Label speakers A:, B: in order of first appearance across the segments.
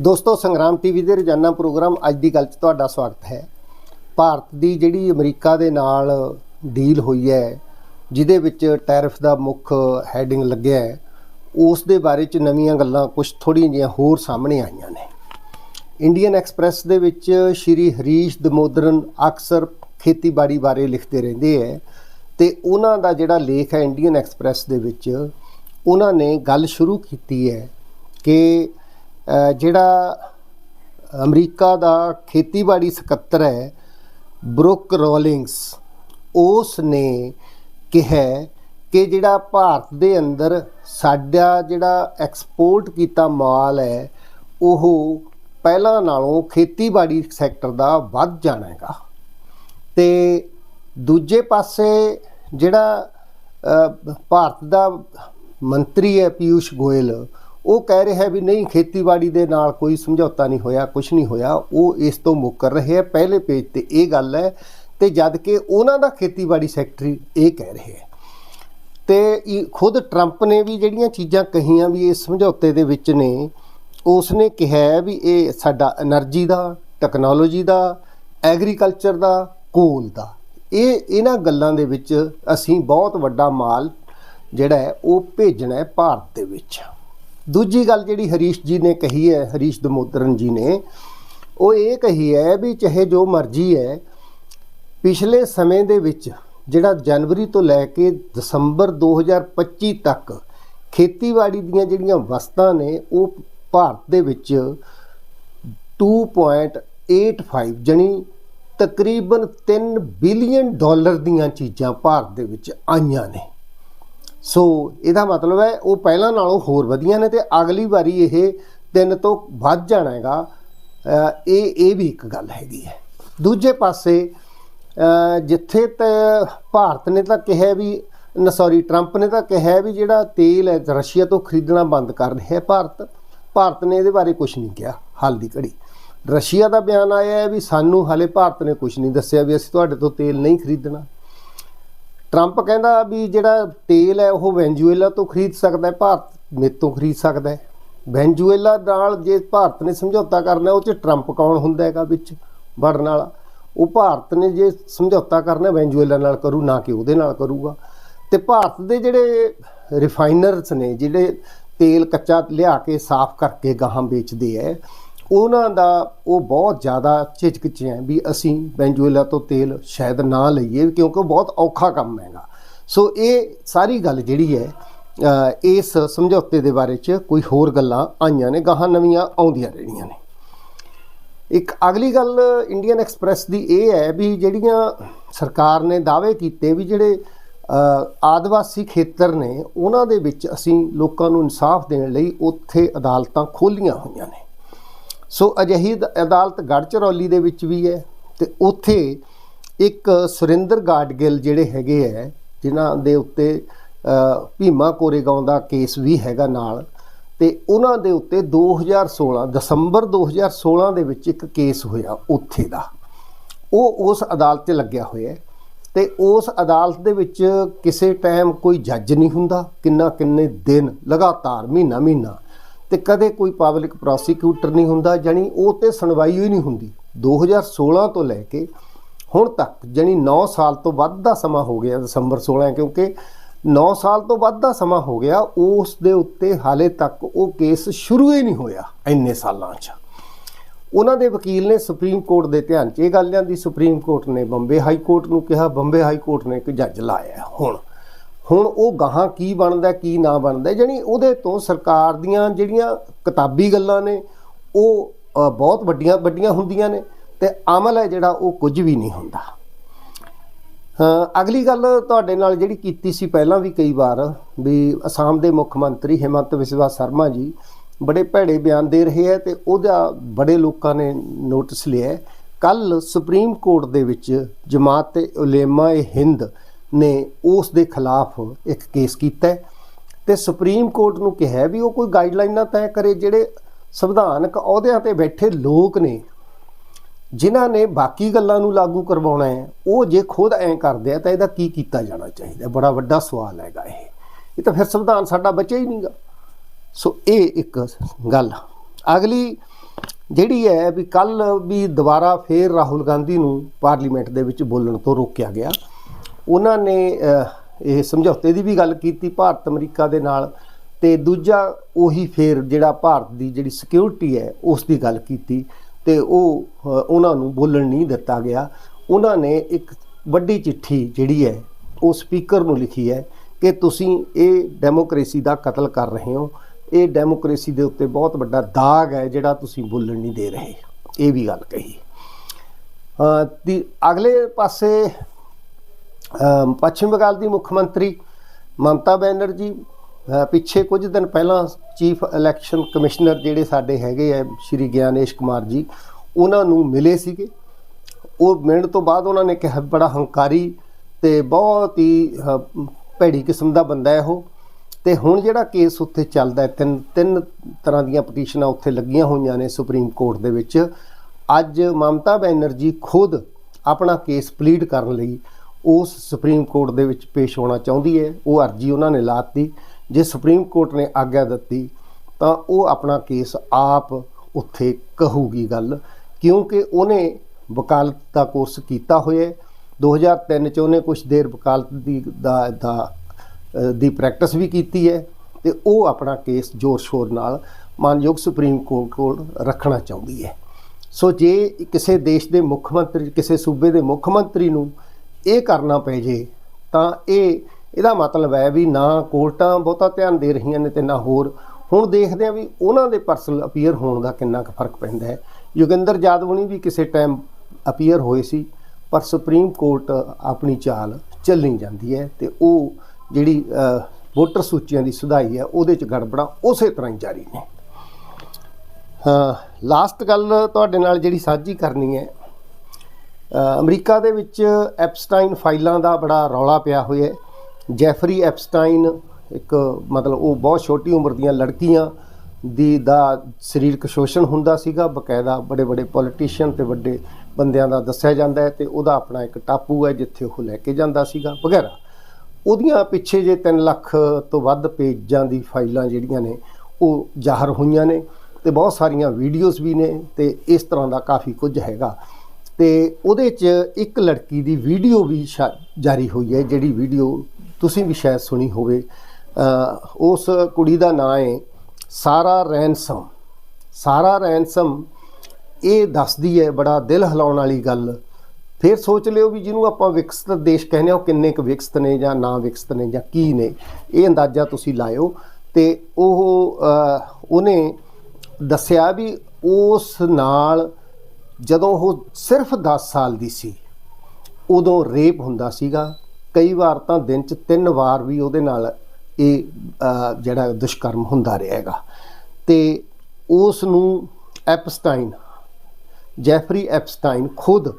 A: ਦੋਸਤੋ, ਸੰਗਰਾਮ ਟੀਵੀ ਦੇ ਰੋਜ਼ਾਨਾ ਪ੍ਰੋਗਰਾਮ ਅੱਜ ਦੀ ਗੱਲ 'ਚ ਤੁਹਾਡਾ ਸਵਾਗਤ ਹੈ। ਭਾਰਤ ਦੀ ਜਿਹੜੀ ਅਮਰੀਕਾ ਦੇ ਨਾਲ ਡੀਲ ਹੋਈ ਹੈ, ਜਿਹਦੇ ਵਿੱਚ ਟੈਰਿਫ ਦਾ ਮੁੱਖ ਹੈਡਿੰਗ ਲੱਗਿਆ ਹੈ, ਉਸ ਦੇ ਬਾਰੇ 'ਚ ਨਵੀਆਂ ਗੱਲਾਂ ਕੁਝ ਥੋੜ੍ਹੀਆਂ ਜਿਹੀਆਂ ਹੋਰ ਸਾਹਮਣੇ ਆਈਆਂ ਨੇ। ਇੰਡੀਅਨ ਐਕਸਪ੍ਰੈਸ ਦੇ ਵਿੱਚ ਸ਼੍ਰੀ ਹਰੀਸ਼ ਦਮੋਦਰਨ ਅਕਸਰ ਖੇਤੀਬਾੜੀ ਬਾਰੇ ਲਿਖਦੇ ਰਹਿੰਦੇ ਹੈ ਤੇ ਉਹਨਾਂ ਦਾ ਜਿਹੜਾ ਲੇਖ ਹੈ ਇੰਡੀਅਨ ਐਕਸਪ੍ਰੈਸ ਦੇ ਵਿੱਚ, ਉਹਨਾਂ ਨੇ ਗੱਲ ਸ਼ੁਰੂ ਕੀਤੀ ਹੈ ਕਿ ਜਿਹੜਾ ਅਮਰੀਕਾ ਦਾ ਖੇਤੀਬਾੜੀ ਸਕੱਤਰ ਹੈ, ਬਰੁਕ ਰੋਲਿੰਗਸ, ਉਸ ਨੇ ਕਿਹਾ ਕਿ ਜਿਹੜਾ ਭਾਰਤ ਦੇ ਅੰਦਰ ਸਾਡਾ ਜਿਹੜਾ ਐਕਸਪੋਰਟ ਕੀਤਾ ਮਾਲ ਹੈ, ਉਹ ਪਹਿਲਾਂ ਨਾਲੋਂ ਖੇਤੀਬਾੜੀ ਸੈਕਟਰ ਦਾ ਵੱਧ ਜਾਣਾ ਹੈਗਾ। ਤੇ ਦੂਜੇ ਪਾਸੇ ਜਿਹੜਾ ਭਾਰਤ ਦਾ ਮੰਤਰੀ ਹੈ ਪਿਊਸ਼ ਗੋਇਲ ਉਹ ਕਹਿ ਰਿਹਾ ਵੀ ਨਹੀਂ, ਖੇਤੀਬਾੜੀ ਦੇ ਨਾਲ ਕੋਈ ਸਮਝੌਤਾ ਨਹੀਂ ਹੋਇਆ ਕੁਝ ਨਹੀਂ ਹੋਇਆ। ਉਹ ਇਸ ਤੋਂ ਮੁੱਕਰ ਰਹੇ ਆ। ਪਹਿਲੇ ਪੇਜ ਤੇ ਇਹ ਗੱਲ ਹੈ ਤੇ ਜਦ ਕਿ ਉਹਨਾਂ ਦਾ ਖੇਤੀਬਾੜੀ ਸੈਕਟਰੀ ਇਹ ਕਹਿ ਰਿਹਾ ਹੈ। ਤੇ ਖੁਦ ਟਰੰਪ ਨੇ ਵੀ ਜਿਹੜੀਆਂ ਚੀਜ਼ਾਂ ਕਹੀਆਂ ਵੀ ਇਸ ਸਮਝੌਤੇ ਦੇ ਵਿੱਚ ਨੇ ਉਸ ਨੇ ਕਿਹਾ ਵੀ ਇਹ ਸਾਡਾ એનર્ਜੀ ਦਾ ਟੈਕਨੋਲੋਜੀ ਦਾ ਐਗਰੀਕਲਚਰ ਦਾ ਕੋਲ ਦਾ। ਇਹ ਇਹਨਾਂ ਗੱਲਾਂ ਦੇ ਵਿੱਚ ਅਸੀਂ ਬਹੁਤ ਵੱਡਾ ਮਾਲ ਜਿਹੜਾ ਹੈ, ਉਹ ਭੇਜਣਾ ਹੈ ਭਾਰਤ ਦੇ ਵਿੱਚ। ਦੂਜੀ ਗੱਲ ਜਿਹੜੀ ਹਰੀਸ਼ ਜੀ ਨੇ ਕਹੀ ਹੈ, ਹਰੀਸ਼ ਦਮੋਦਰਨ ਜੀ ਨੇ, ਉਹ ਇਹ ਕਹੀ ਹੈ ਵੀ ਚਾਹੇ ਜੋ ਮਰਜ਼ੀ ਹੈ, ਪਿਛਲੇ ਸਮੇਂ ਦੇ ਵਿੱਚ ਜਿਹੜਾ ਜਨਵਰੀ ਤੋਂ ਲੈ ਕੇ ਦਸੰਬਰ 2025 ਤੱਕ ਖੇਤੀਬਾੜੀ ਦੀਆਂ ਜਿਹੜੀਆਂ ਵਸਤਾਂ ਨੇ, ਉਹ ਭਾਰਤ ਦੇ ਵਿੱਚ 2.85 ਜਣੀ ਤਕਰੀਬਨ 3 ਬਿਲੀਅਨ ਡਾਲਰ ਦੀਆਂ ਚੀਜ਼ਾਂ ਭਾਰਤ ਦੇ ਵਿੱਚ ਆਈਆਂ ਨੇ। ਸੋ ਇਹਦਾ ਮਤਲਬ ਹੈ ਉਹ ਪਹਿਲਾਂ ਨਾਲੋਂ ਹੋਰ ਵਧੀਆਂ ਨੇ ਤੇ ਅਗਲੀ ਵਾਰੀ ਇਹ ਤਿੰਨ ਤੋਂ ਵੱਧ ਜਾਣਾ ਹੈਗਾ। ਅ, ਇਹ ਇਹ ਵੀ ਇੱਕ ਗੱਲ ਹੈਗੀ ਹੈ। ਦੂਜੇ ਪਾਸੇ ਜਿੱਥੇ ਤੇ ਭਾਰਤ ਨੇ ਤਾਂ ਕਿਹਾ ਵੀ ਨਾ ਸੌਰੀ ਟਰੰਪ ਨੇ ਤਾਂ ਕਿਹਾ ਵੀ ਜਿਹੜਾ ਤੇਲ ਹੈ ਰਸ਼ੀਆ ਤੋਂ ਖਰੀਦਣਾ ਬੰਦ ਕਰ ਰਿਹਾ ਹੈ ਭਾਰਤ। ਭਾਰਤ ਨੇ ਇਹਦੇ ਬਾਰੇ ਕੁਝ ਨਹੀਂ ਕਿਹਾ ਹਾਲ ਦੀ ਘੜੀ। ਰਸ਼ੀਆ ਦਾ ਬਿਆਨ ਆਇਆ ਹੈ ਵੀ ਸਾਨੂੰ ਹਾਲੇ ਭਾਰਤ ਨੇ ਕੁਝ ਨਹੀਂ ਦੱਸਿਆ ਵੀ ਅਸੀਂ ਤੁਹਾਡੇ ਤੋਂ ਤੇਲ ਨਹੀਂ ਖਰੀਦਣਾ। ਟਰੰਪ ਕਹਿੰਦਾ ਵੀ ਜਿਹੜਾ ਤੇਲ ਹੈ ਉਹ ਵੈਨਜ਼ੂਏਲਾ ਤੋਂ ਖਰੀਦ ਸਕਦਾ ਹੈ, ਭਾਰਤ ਮੇਤੋਂ ਖਰੀਦ ਸਕਦਾ ਹੈ। ਵੈਨਜ਼ੂਏਲਾ ਨਾਲ ਜੇ ਭਾਰਤ ਨੇ ਸਮਝੌਤਾ ਕਰਨਾ ਉਹ ਚ ਟਰੰਪ ਕੌਣ ਹੁੰਦਾ ਹੈਗਾ ਵਿੱਚ ਵੜਨ ਵਾਲਾ? ਉਹ ਭਾਰਤ ਨੇ ਜੇ ਸਮਝੌਤਾ ਕਰਨਾ ਵੈਨਜ਼ੂਏਲਾ ਨਾਲ ਕਰੂ, ਨਾ ਕਿ ਉਹਦੇ ਨਾਲ ਕਰੂਗਾ। ਤੇ ਭਾਰਤ ਦੇ ਜਿਹੜੇ ਰਿਫਾਈਨਰਸ ਨੇ, ਜਿਹੜੇ ਤੇਲ ਕੱਚਾ ਲਿਆ ਕੇ ਸਾਫ਼ ਕਰਕੇ ਗਾਹਾਂ ਵੇਚਦੇ ਐ ਉਹਨਾਂ ਦਾ ਉਹ ਬਹੁਤ ਜ਼ਿਆਦਾ ਝਿਜਕ 'ਚ ਹੈ ਵੀ ਅਸੀਂ ਵੈਨਜ਼ੂਏਲਾ ਤੋਂ ਤੇਲ ਸ਼ਾਇਦ ਨਾ ਲਈਏ ਕਿਉਂਕਿ ਉਹ ਬਹੁਤ ਔਖਾ ਕੰਮ ਹੈਗਾ। ਸੋ ਇਹ ਸਾਰੀ ਗੱਲ ਜਿਹੜੀ ਹੈ ਇਸ ਸਮਝੌਤੇ ਦੇ ਬਾਰੇ 'ਚ ਕੋਈ ਹੋਰ ਗੱਲਾਂ ਆਈਆਂ ਨੇ, ਗਾਹਾਂ ਨਵੀਆਂ ਆਉਂਦੀਆਂ ਰਹਿਣੀਆਂ ਨੇ। ਇੱਕ ਅਗਲੀ ਗੱਲ ਇੰਡੀਅਨ ਐਕਸਪ੍ਰੈਸ ਦੀ ਇਹ ਹੈ ਵੀ ਜਿਹੜੀਆਂ ਸਰਕਾਰ ਨੇ ਦਾਅਵੇ ਕੀਤੇ ਵੀ ਜਿਹੜੇ ਆਦਿਵਾਸੀ ਖੇਤਰ ਨੇ, ਉਹਨਾਂ ਦੇ ਵਿੱਚ ਅਸੀਂ ਲੋਕਾਂ ਨੂੰ ਇਨਸਾਫ ਦੇਣ ਲਈ ਉੱਥੇ ਅਦਾਲਤਾਂ ਖੋਲੀਆਂ ਹੋਈਆਂ ਨੇ। ਸੋ ਅਜਿਹੀ ਅਦਾਲਤ ਗੜਚਰੌਲੀ ਦੇ ਵਿੱਚ ਵੀ ਹੈ ਤੇ ਉੱਥੇ ਇੱਕ ਸੁਰਿੰਦਰ ਗਾਡਗਿਲ ਜਿਹੜੇ ਹੈਗੇ ਹੈ ਜਿਨ੍ਹਾਂ ਦੇ ਉੱਤੇ ਭੀਮਾ ਕੋਰੇਗਾਉਂ ਦਾ ਕੇਸ ਵੀ ਹੈਗਾ ਨਾਲ, ਤੇ ਉਹਨਾਂ ਦੇ ਉੱਤੇ 2016 ਦਸੰਬਰ 2016 ਦੇ ਵਿੱਚ ਇੱਕ ਕੇਸ ਹੋਇਆ ਉੱਥੇ ਦਾ। ਉਹ ਉਸ ਅਦਾਲਤ 'ਚ ਲੱਗਿਆ ਹੋਇਆ ਹੈ ਤੇ ਉਸ ਅਦਾਲਤ ਦੇ ਵਿੱਚ ਕਿਸੇ ਟਾਈਮ ਕੋਈ ਜੱਜ ਨਹੀਂ ਹੁੰਦਾ ਕਿੰਨਾ ਕਿੰਨੇ ਦਿਨ, ਲਗਾਤਾਰ ਮਹੀਨਾ ਮਹੀਨਾ ਤੇ ਕਦੇ ਕੋਈ ਪਬਲਿਕ ਪ੍ਰੋਸੀਕਿਊਟਰ ਨਹੀਂ ਹੁੰਦਾ ਜਾਨੀ ਉਹ ਤੇ ਸੁਣਵਾਈ ਹੀ ਨਹੀਂ ਹੁੰਦੀ। 2016 ਤੋਂ ਲੈ ਕੇ ਹੁਣ ਤੱਕ ਜਾਨੀ 9 ਸਾਲ ਤੋਂ ਵੱਧ ਦਾ ਸਮਾਂ ਹੋ ਗਿਆ ਦਸੰਬਰ 16 ਕਿਉਂਕਿ 9 ਸਾਲ ਤੋਂ ਵੱਧ ਦਾ ਸਮਾਂ ਹੋ ਗਿਆ ਉਸ ਦੇ ਉੱਤੇ ਹਾਲੇ ਤੱਕ ਉਹ ਕੇਸ ਸ਼ੁਰੂ ਹੀ ਨਹੀਂ ਹੋਇਆ ਇੰਨੇ ਸਾਲਾਂ 'ਚ। ਉਹਨਾਂ ਦੇ ਵਕੀਲ ਨੇ ਸੁਪਰੀਮ ਕੋਰਟ ਦੇ ਧਿਆਨ 'ਚ ਇਹ ਗੱਲ ਲਿਆਂਦੀ, ਸੁਪਰੀਮ ਕੋਰਟ ਨੇ ਬੰਬੇ ਹਾਈ ਕੋਰਟ ਨੂੰ ਕਿਹਾ, ਬੰਬੇ ਹਾਈ ਕੋਰਟ ਨੇ ਇੱਕ ਜੱਜ ਲਾਇਆ ਹੁਣ। ਹੁਣ ਉਹ ਗਾਹਾਂ ਕੀ ਬਣਦਾ, ਕੀ ਨਾ ਬਣਦਾ, ਜਾਣੀ ਉਹਦੇ ਤੋਂ ਸਰਕਾਰ ਦੀਆਂ ਜਿਹੜੀਆਂ ਕਿਤਾਬੀ ਗੱਲਾਂ ਨੇ, ਉਹ ਬਹੁਤ ਵੱਡੀਆਂ ਵੱਡੀਆਂ ਹੁੰਦੀਆਂ ਨੇ ਤੇ ਅਮਲ ਹੈ ਜਿਹੜਾ ਉਹ ਕੁਝ ਵੀ ਨਹੀਂ ਹੁੰਦਾ। ਅਗਲੀ ਗੱਲ ਤੁਹਾਡੇ ਨਾਲ ਜਿਹੜੀ ਕੀਤੀ ਸੀ ਪਹਿਲਾਂ ਵੀ ਕਈ ਵਾਰ, ਵੀ ਅਸਾਮ ਦੇ ਮੁੱਖ ਮੰਤਰੀ ਹਿਮੰਤ ਵਿਸਵਾ ਸ਼ਰਮਾ ਜੀ ਬੜੇ ਭੈੜੇ ਬਿਆਨ ਦੇ ਰਹੇ ਹੈ ਤੇ ਉਹਦਾ ਬੜੇ ਲੋਕਾਂ ਨੇ ਨੋਟਿਸ ਲਿਆ ਕੱਲ ਸੁਪਰੀਮ ਕੋਰਟ ਦੇ ਵਿੱਚ ਜਮਾਤ ਉਲੇਮਾ ਏ ਹਿੰਦ ਨੇ ਉਸ ਦੇ ਖਿਲਾਫ ਇੱਕ ਕੇਸ ਕੀਤਾ ਹੈ ਤੇ ਸੁਪਰੀਮ ਕੋਰਟ ਨੂੰ ਕਿਹਾ ਵੀ ਉਹ ਕੋਈ ਗਾਈਡਲਾਈਨਾਂ ਤੈਅ ਕਰੇ, ਜਿਹੜੇ ਸੰਵਿਧਾਨਕ ਅਹੁਦਿਆਂ ਤੇ ਬੈਠੇ ਲੋਕ ਨੇ, ਜਿਨ੍ਹਾਂ ਨੇ ਬਾਕੀ ਗੱਲਾਂ ਨੂੰ ਲਾਗੂ ਕਰਵਾਉਣਾ ਹੈ, ਉਹ ਜੇ ਖੁਦ ਐਂ ਕਰਦੇ ਆ ਤਾਂ ਇਹਦਾ ਕੀ ਕੀਤਾ ਜਾਣਾ ਚਾਹੀਦਾ? ਬੜਾ ਵੱਡਾ ਸਵਾਲ ਹੈਗਾ ਇਹ। ਇਹ ਤਾਂ ਫਿਰ ਸੰਵਿਧਾਨ ਸਾਡਾ ਬਚਿਆ ਹੀ ਨਹੀਂਗਾ। ਸੋ ਇਹ ਇੱਕ ਗੱਲ। ਅਗਲੀ ਜਿਹੜੀ ਹੈ ਵੀ ਕੱਲ ਵੀ ਦੁਬਾਰਾ ਫੇਰ ਰਾਹੁਲ ਗਾਂਧੀ ਨੂੰ ਪਾਰਲੀਮੈਂਟ ਦੇ ਵਿੱਚ ਬੋਲਣ ਤੋਂ ਰੋਕਿਆ ਗਿਆ। ਉਹਨਾਂ ਨੇ ਇਹ ਸਮਝੌਤੇ ਦੀ ਵੀ ਗੱਲ ਕੀਤੀ ਭਾਰਤ ਅਮਰੀਕਾ ਦੇ ਨਾਲ ਤੇ ਦੂਜਾ ਉਹੀ ਫੇਰ ਜਿਹੜਾ ਭਾਰਤ ਦੀ ਜਿਹੜੀ ਸਿਕਿਉਰਿਟੀ ਹੈ ਉਸ ਦੀ ਗੱਲ ਕੀਤੀ ਤੇ ਉਹ ਉਹਨਾਂ ਨੂੰ ਬੋਲਣ ਨਹੀਂ ਦਿੱਤਾ ਗਿਆ। ਉਹਨਾਂ ਨੇ ਇੱਕ ਵੱਡੀ ਚਿੱਠੀ ਜਿਹੜੀ ਹੈ ਉਹ ਸਪੀਕਰ ਨੂੰ ਲਿਖੀ ਹੈ ਕਿ ਤੁਸੀਂ ਇਹ ਡੈਮੋਕ੍ਰੇਸੀ ਦਾ ਕਤਲ ਕਰ ਰਹੇ ਹੋ। ਇਹ ਡੈਮੋਕ੍ਰੇਸੀ ਦੇ ਉੱਤੇ ਬਹੁਤ ਵੱਡਾ ਦਾਗ ਹੈ ਜਿਹੜਾ ਤੁਸੀਂ ਬੋਲਣ ਨਹੀਂ ਦੇ ਰਹੇ। ਇਹ ਵੀ ਗੱਲ ਕਹੀ। ਦੀ ਅਗਲੇ ਪਾਸੇ ਪੱਛਮ ਬੰਗਾਲ ਦੀ ਮੁੱਖ ਮੰਤਰੀ ਮਮਤਾ ਬੈਨਰਜੀ ਪਿੱਛੇ ਕੁਝ ਦਿਨ ਪਹਿਲਾਂ ਚੀਫ ਇਲੈਕਸ਼ਨ ਕਮਿਸ਼ਨਰ ਜਿਹੜੇ ਸਾਡੇ ਹੈਗੇ ਆ, ਸ਼੍ਰੀ ਗਿਆਨੇਸ਼ ਕੁਮਾਰ ਜੀ, ਉਹਨਾਂ ਨੂੰ ਮਿਲੇ ਸੀਗੇ। ਉਹ ਮਿਲਣ ਤੋਂ ਬਾਅਦ ਉਹਨਾਂ ਨੇ ਕਿਹਾ ਬੜਾ ਹੰਕਾਰੀ ਤੇ ਬਹੁਤ ਹੀ ਭੈੜੀ ਕਿਸਮ ਦਾ ਬੰਦਾ ਹੈ ਉਹ। ਤੇ ਹੁਣ ਜਿਹੜਾ ਕੇਸ ਉੱਥੇ ਚੱਲਦਾ ਤਿੰਨ ਤਿੰਨ ਤਰ੍ਹਾਂ ਦੀਆਂ ਪਟੀਸ਼ਨਾਂ ਉੱਥੇ ਲੱਗੀਆਂ ਹੋਈਆਂ ਨੇ ਸੁਪਰੀਮ ਕੋਰਟ ਦੇ ਵਿੱਚ। ਅੱਜ ਮਮਤਾ ਬੈਨਰਜੀ ਖੁਦ ਆਪਣਾ ਕੇਸ ਪਲੀਡ ਕਰਨ ਲਈ ਉਸ ਸੁਪਰੀਮ ਕੋਰਟ ਦੇ ਵਿੱਚ ਪੇਸ਼ ਹੋਣਾ ਚਾਹੁੰਦੀ ਹੈ। ਉਹ ਅਰਜੀ ਉਹਨਾਂ ਨੇ ਲਾਤੀ। ਜੇ ਸੁਪਰੀਮ ਕੋਰਟ ਨੇ ਆਗਿਆ ਦਿੱਤੀ, ਤਾਂ ਉਹ ਆਪਣਾ ਕੇਸ ਆਪ ਉੱਥੇ ਕਹੂਗੀ ਗੱਲ, ਕਿਉਂਕਿ ਉਹਨੇ ਵਕਾਲਤ ਦਾ ਕੋਰਸ ਕੀਤਾ ਹੋਇਆ ਹੈ। 2003 ਚ ਉਹਨੇ ਕੁਝ ਦੇਰ ਵਕਾਲਤ ਦੀ ਦਾ ਦਾ ਦੀ ਪ੍ਰੈਕਟਿਸ ਵੀ ਕੀਤੀ ਹੈ ਤੇ ਉਹ ਆਪਣਾ ਕੇਸ ਜ਼ੋਰ ਸ਼ੋਰ ਨਾਲ ਮਾਨਯੋਗ ਸੁਪਰੀਮ ਕੋਰਟ ਕੋਲ ਰੱਖਣਾ ਚਾਹੁੰਦੀ ਹੈ। ਸੋ ਜੇ ਕਿਸੇ ਦੇਸ਼ ਦੇ ਮੁੱਖ ਮੰਤਰੀ, ਕਿਸੇ ਸੂਬੇ ਦੇ ਮੁੱਖ ਮੰਤਰੀ ਨੂੰ ਇਹ ਕਰਨਾ ਪੈ ਜੇ, ਤਾਂ ਇਹ, ਇਹਦਾ ਮਤਲਬ ਹੈ ਵੀ ਨਾ ਕੋਰਟਾਂ ਬਹੁਤਾ ਧਿਆਨ ਦੇ ਰਹੀਆਂ ਨੇ ਤੇ ਨਾ ਹੋਰ। ਹੁਣ ਦੇਖਦੇ ਆ ਵੀ ਉਹਨਾਂ ਦੇ ਪਰਸਨਲ ਅਪੀਅਰ ਹੋਣ ਦਾ ਕਿੰਨਾ ਕੁ ਫ਼ਰਕ ਪੈਂਦਾ ਹੈ। ਯੋਗਿੰਦਰ ਜਾਦਵਣੀ ਵੀ ਕਿਸੇ ਟਾਈਮ ਅਪੀਅਰ ਹੋਏ ਸੀ, ਪਰ ਸੁਪਰੀਮ ਕੋਰਟ ਆਪਣੀ ਚਾਲ ਚੱਲੀ ਜਾਂਦੀ ਹੈ ਤੇ ਉਹ ਜਿਹੜੀ ਵੋਟਰ ਸੂਚੀਆਂ ਦੀ ਸੁਧਾਈ ਹੈ, ਉਹਦੇ ਚ ਗੜਬੜਾਂ ਉਸੇ ਤਰ੍ਹਾਂ ਹੀ ਜਾਰੀ ਨੇ। ਹਾਂ, ਲਾਸਟ ਗੱਲ ਤੁਹਾਡੇ ਨਾਲ ਜਿਹੜੀ ਸਾਂਝੀ ਕਰਨੀ ਹੈ ਅਮਰੀਕਾ ਦੇ ਵਿੱਚ ਐਪਸਟਾਈਨ ਫਾਈਲਾਂ ਦਾ ਬੜਾ ਰੌਲਾ ਪਿਆ ਹੋਇਆ ਹੈ। ਜੈਫਰੀ ਐਪਸਟਾਈਨ ਇੱਕ ਮਤਲਬ ਉਹ ਬਹੁਤ ਛੋਟੀ ਉਮਰ ਦੀਆਂ ਲੜਕੀਆਂ ਦੀ ਦਾ ਸਰੀਰਕ ਸ਼ੋਸ਼ਣ ਹੁੰਦਾ ਸੀਗਾ। ਬਕਾਇਦਾ ਬੜੇ ਬੜੇ ਪੋਲੀਟੀਸ਼ੀਅਨ ਤੇ ਵੱਡੇ ਬੰਦਿਆਂ ਦਾ ਦੱਸਿਆ ਜਾਂਦਾ ਹੈ ਤੇ ਉਹਦਾ ਆਪਣਾ ਇੱਕ ਟਾਪੂ ਹੈ ਜਿੱਥੇ ਉਹ ਲੈ ਕੇ ਜਾਂਦਾ ਸੀਗਾ। ਵਗੈਰਾ ਉਹਦੀਆਂ ਪਿੱਛੇ ਜੇ 3 ਲੱਖ ਤੋਂ ਵੱਧ ਪੇਜਾਂ ਦੀ ਫਾਈਲਾਂ ਜਿਹੜੀਆਂ ਨੇ, ਉਹ ਜ਼ਾਹਰ ਹੋਈਆਂ ਨੇ ਤੇ ਬਹੁਤ ਸਾਰੀਆਂ ਵੀਡੀਓਜ਼ ਵੀ ਨੇ ਤੇ ਇਸ ਤਰ੍ਹਾਂ ਦਾ ਕਾਫੀ ਕੁਝ ਹੈਗਾ। ਤੇ ਉਹਦੇ 'ਚ ਇੱਕ ਲੜਕੀ ਦੀ ਵੀਡੀਓ ਵੀ ਸ਼ਾ- ਜਾਰੀ ਹੋਈ ਹੈ, ਜਿਹੜੀ ਵੀਡੀਓ ਤੁਸੀਂ ਵੀ ਸ਼ਾਇਦ ਸੁਣੀ ਹੋਵੇ। ਉਸ ਕੁੜੀ ਦਾ ਨਾਂ ਹੈ ਸਾਰਾ ਰੈਨਸਮ। ਸਾਰਾ ਰੈਨਸਮ ਇਹ ਦੱਸਦੀ ਹੈ, ਬੜਾ ਦਿਲ ਹਿਲਾਉਣ ਵਾਲੀ ਗੱਲ। ਫਿਰ ਸੋਚ ਲਿਓ ਵੀ ਜਿਹਨੂੰ ਆਪਾਂ ਵਿਕਸਿਤ ਦੇਸ਼ ਕਹਿੰਦੇ ਆ ਉਹ ਕਿੰਨੇ ਕੁ ਵਿਕਸਿਤ ਨੇ ਜਾਂ ਨਾ ਵਿਕਸਿਤ ਨੇ ਜਾਂ ਕੀ ਨੇ, ਇਹ ਅੰਦਾਜ਼ਾ ਤੁਸੀਂ ਲਾਇਓ। ਤੇ ਉਹ ਉਹਨੇ ਦੱਸਿਆ ਵੀ ਉਸ ਨਾਲ ਜਦੋਂ ਉਹ ਸਿਰਫ 10 ਸਾਲ ਦੀ ਸੀ, ਉਦੋਂ ਰੇਪ ਹੁੰਦਾ ਸੀਗਾ। ਕਈ ਵਾਰ ਤਾਂ ਦਿਨ 'ਚ ਤਿੰਨ ਵਾਰ ਵੀ ਉਹਦੇ ਨਾਲ ਇਹ ਜਿਹੜਾ ਦੁਸ਼ਕਰਮ ਹੁੰਦਾ ਰਿਹਾ ਹੈਗਾ। ਤੇ ਉਸ ਨੂੰ ਐਪਸਟਾਈਨ, ਜੈਫਰੀ ਐਪਸਟਾਈਨ ਖੁਦ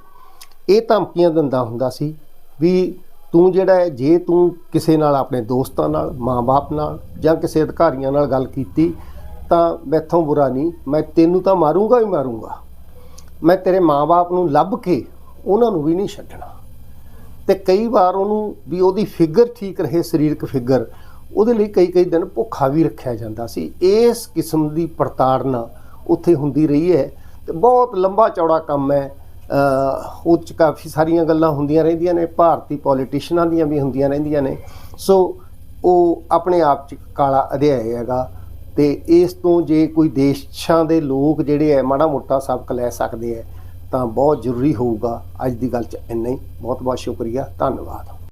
A: ਇਹ ਧਮਕੀਆਂ ਦਿੰਦਾ ਹੁੰਦਾ ਸੀ ਵੀ ਤੂੰ ਜਿਹੜਾ ਹੈ, ਜੇ ਤੂੰ ਕਿਸੇ ਨਾਲ, ਆਪਣੇ ਦੋਸਤਾਂ ਨਾਲ, ਮਾਂ-ਬਾਪ ਨਾਲ ਜਾਂ ਕਿਸੇ ਅਧਿਕਾਰੀਆਂ ਨਾਲ ਗੱਲ ਕੀਤੀ, ਤਾਂ ਮੈਥੋਂ ਬੁਰਾ ਨਹੀਂ, ਮੈਂ ਤੈਨੂੰ ਤਾਂ ਮਾਰੂੰਗਾ ਹੀ ਮਾਰੂੰਗਾ। ਮੈਂ ਤੇਰੇ ਮਾਂ-ਬਾਪ ਨੂੰ ਲੱਭ ਕੇ ਉਹਨਾਂ ਨੂੰ ਵੀ ਨਹੀਂ ਛੱਡਣਾ। ਤੇ ਕਈ ਵਾਰ ਉਹਨੂੰ ਵੀ ਉਹਦੀ ਫਿਗਰ ਠੀਕ ਰਹੇ, ਸਰੀਰਕ ਫਿਗਰ, ਉਹਦੇ ਲਈ ਕਈ ਕਈ ਦਿਨ ਭੁੱਖਾ ਵੀ ਰੱਖਿਆ ਜਾਂਦਾ ਸੀ। ਇਸ ਕਿਸਮ ਦੀ ਪੜਤਾੜਨਾ ਉੱਥੇ ਹੁੰਦੀ ਰਹੀ ਹੈ ਤੇ ਬਹੁਤ ਲੰਬਾ ਚੌੜਾ ਕੰਮ ਹੈ। ਉਹ 'ਚ ਕਾਫੀ ਸਾਰੀਆਂ ਗੱਲਾਂ ਹੁੰਦੀਆਂ ਰਹਿੰਦੀਆਂ ਨੇ, ਭਾਰਤੀ ਪੋਲੀਟੀਸ਼ੀਅਨਾਂ ਦੀਆਂ ਵੀ ਹੁੰਦੀਆਂ ਰਹਿੰਦੀਆਂ ਨੇ। ਸੋ ਉਹ ਆਪਣੇ ਆਪ 'ਚ ਕਾਲਾ ਅਧਿਆਇ ਹੈਗਾ। ਤੇ ਇਸ ਤੋਂ ਜੇ ਕੋਈ ਦੇਸ਼ਾਂ ਦੇ ਲੋਕ ਜਿਹੜੇ ਹੈ ਮਾੜਾ ਮੋਟਾ ਸਬਕ ਲੈ ਸਕਦੇ ਹੈ ਤਾਂ ਬਹੁਤ ਜ਼ਰੂਰੀ ਹੋਊਗਾ ਅੱਜ ਦੀ ਗੱਲ 'ਚ ਇੰਨਾ ਹੀ। ਬਹੁਤ ਬਹੁਤ ਸ਼ੁਕਰੀਆ, ਧੰਨਵਾਦ।